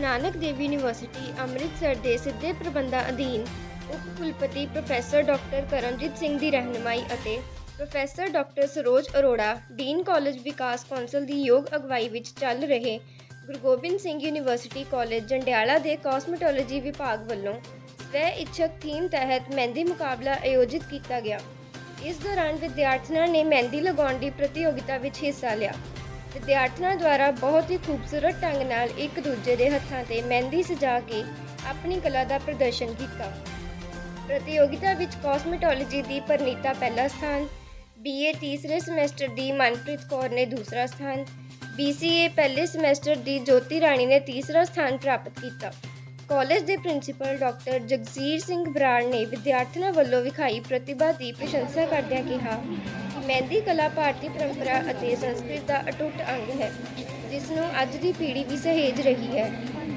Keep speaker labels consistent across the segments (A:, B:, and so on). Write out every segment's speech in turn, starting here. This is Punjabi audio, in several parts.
A: ਨਾਨਕ ਦੇਵ ਯੂਨੀਵਰਸਿਟੀ, ਅੰਮ੍ਰਿਤਸਰ ਦੇ ਸਿੱਧੇ ਪ੍ਰਬੰਧਾਂ ਅਧੀਨ ਉਪ ਕੁਲਪਤੀ ਪ੍ਰੋਫੈਸਰ ਡਾਕਟਰ ਕਰਮਜੀਤ ਸਿੰਘ ਦੀ ਰਹਿਨੁਮਾਈ ਅਤੇ professor doctor Saroj Arora, dean college ਵਿਕਾਸ ਕੌਂਸਲ ਦੀ ਯੋਗ ਅਗਵਾਈ ਵਿੱਚ ਚੱਲ ਰਹੇ ਗੁਰੂ ਗੋਬਿੰਦ ਸਿੰਘ ਯੂਨੀਵਰਸਿਟੀ ਕਾਲਜ, ਜੰਡਿਆਲਾ ਦੇ ਕਾਸਮੈਟੋਲੋਜੀ ਵਿਭਾਗ ਵੱਲੋਂ ਸਵੈ ਇੱਛਕ ਥੀਮ ਤਹਿਤ ਮਹਿੰਦੀ ਮੁਕਾਬਲਾ ਆਯੋਜਿਤ ਕੀਤਾ ਗਿਆ। ਇਸ ਦੌਰਾਨ ਵਿਦਿਆਰਥੀਆਂ ਨੇ ਮਹਿੰਦੀ ਲਗਾਉਣ ਦੀ ਪ੍ਰਤੀਯੋਗਿਤਾ ਵਿੱਚ ਹਿੱਸਾ ਲਿਆ। ਵਿਦਿਆਰਥਣਾਂ ਦੁਆਰਾ ਬਹੁਤ ਹੀ ਖੂਬਸੂਰਤ ਢੰਗ ਨਾਲ ਇੱਕ ਦੂਜੇ ਦੇ ਹੱਥਾਂ ਤੇ ਮਹਿੰਦੀ ਸਜਾ ਕੇ ਆਪਣੀ ਕਲਾ ਦਾ ਪ੍ਰਦਰਸ਼ਨ ਕੀਤਾ। ਪ੍ਰਤੀਯੋਗਿਤਾ ਵਿੱਚ ਕਾਸਮੈਟੋਲੋਜੀ ਦੀ ਪਰਨੀਤਾ ਪਹਿਲਾ ਸਥਾਨ ਬੀਏ ਤੀਸਰੇ ਸਮੈਸਟਰ ਦੀ ਮਨਪ੍ਰੀਤ ਕੌਰ ਨੇ ਦੂਸਰਾ ਸਥਾਨ BCA ਪਹਿਲੇ ਸਮੈਸਟਰ ਦੀ ਜੋਤੀ ਰਾਣੀ ਨੇ ਤੀਸਰਾ ਸਥਾਨ ਪ੍ਰਾਪਤ ਕੀਤਾ। ਕਾਲਜ ਦੇ ਪ੍ਰਿੰਸੀਪਲ ਡਾਕਟਰ ਜਗਸੀਰ ਸਿੰਘ ਬਰਾੜ ਨੇ ਵਿਦਿਆਰਥਣਾਂ ਵੱਲੋਂ ਵਿਖਾਈ ਪ੍ਰਤਿਭਾ ਦੀ ਪ੍ਰਸ਼ੰਸਾ ਕਰਦਿਆਂ ਕਿਹਾ ਕਿ ਮਹਿੰਦੀ ਕਲਾ ਭਾਰਤੀ ਪਰੰਪਰਾ ਅਤੇ ਸੰਸਕ੍ਰਿਤ ਦਾ ਅਟੁੱਟ ਅੰਗ ਹੈ, ਜਿਸ ਨੂੰ ਅੱਜ ਦੀ ਪੀੜ੍ਹੀ ਵੀ ਸਹੇਜ ਰਹੀ ਹੈ।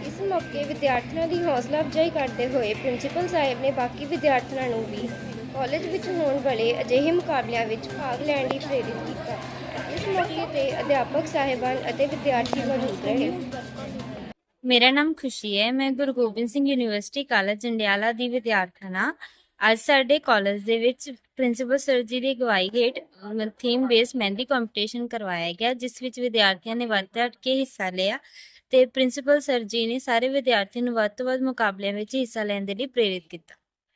A: ਇਸ ਮੌਕੇ ਵਿਦਿਆਰਥੀਆਂ ਦੀ ਹੌਸਲਾ ਅਫਜ਼ਾਈ ਕਰਦੇ ਹੋਏ ਪ੍ਰਿੰਸੀਪਲ ਸਾਹਿਬ ਨੇ ਬਾਕੀ ਵਿਦਿਆਰਥੀਆਂ ਨੂੰ ਵੀ ਕਾਲਜ ਵਿੱਚ ਹੋਣ ਵਾਲੇ ਅਜਿਹੇ ਮੁਕਾਬਲਿਆਂ ਵਿੱਚ ਭਾਗ ਲੈਣ ਲਈ ਪ੍ਰੇਰਿਤ ਕੀਤਾ। ਇਸ ਮੌਕੇ ਤੇ ਅਧਿਆਪਕ ਸਾਹਿਬਾਨ ਅਤੇ ਵਿਦਿਆਰਥੀ ਮੌਜੂਦ ਰਹੇ।
B: ਮੇਰਾ ਨਾਮ ਖੁਸ਼ੀ ਹੈ, ਮੈਂ ਗੁਰੂ ਗੋਬਿੰਦ ਸਿੰਘ ਯੂਨੀਵਰਸਿਟੀ ਕਾਲਜ ਜੰਡਿਆਲਾ ਦੀ ਵਿਦਿਆਰਥਣ ਹਾਂ। ਅੱਜ ਸਾਡੇ ਕਾਲਜ ਦੇ ਵਿੱਚ ਪ੍ਰਿੰਸੀਪਲ ਸਰ ਜੀ ਦੀ ਅਗਵਾਈ ਹੇਠ ਥੀਮ ਬੇਸ ਮਹਿੰਦੀ ਕੰਪੀਟੀਸ਼ਨ ਕਰਵਾਇਆ ਗਿਆ, ਜਿਸ ਵਿੱਚ ਵਿਦਿਆਰਥੀਆਂ ਨੇ ਵੱਧ ਚੜ੍ਹ ਕੇ ਹਿੱਸਾ ਲਿਆ ਤੇ ਪ੍ਰਿੰਸੀਪਲ ਸਰ ਜੀ ਨੇ ਸਾਰੇ ਵਿਦਿਆਰਥੀਆਂ ਨੂੰ ਵੱਧ ਤੋਂ ਵੱਧ ਮੁਕਾਬਲਿਆਂ ਵਿੱਚ ਹਿੱਸਾ ਲੈਣ ਦੇ ਲਈ ਪ੍ਰੇਰਿਤ ਕੀਤਾ।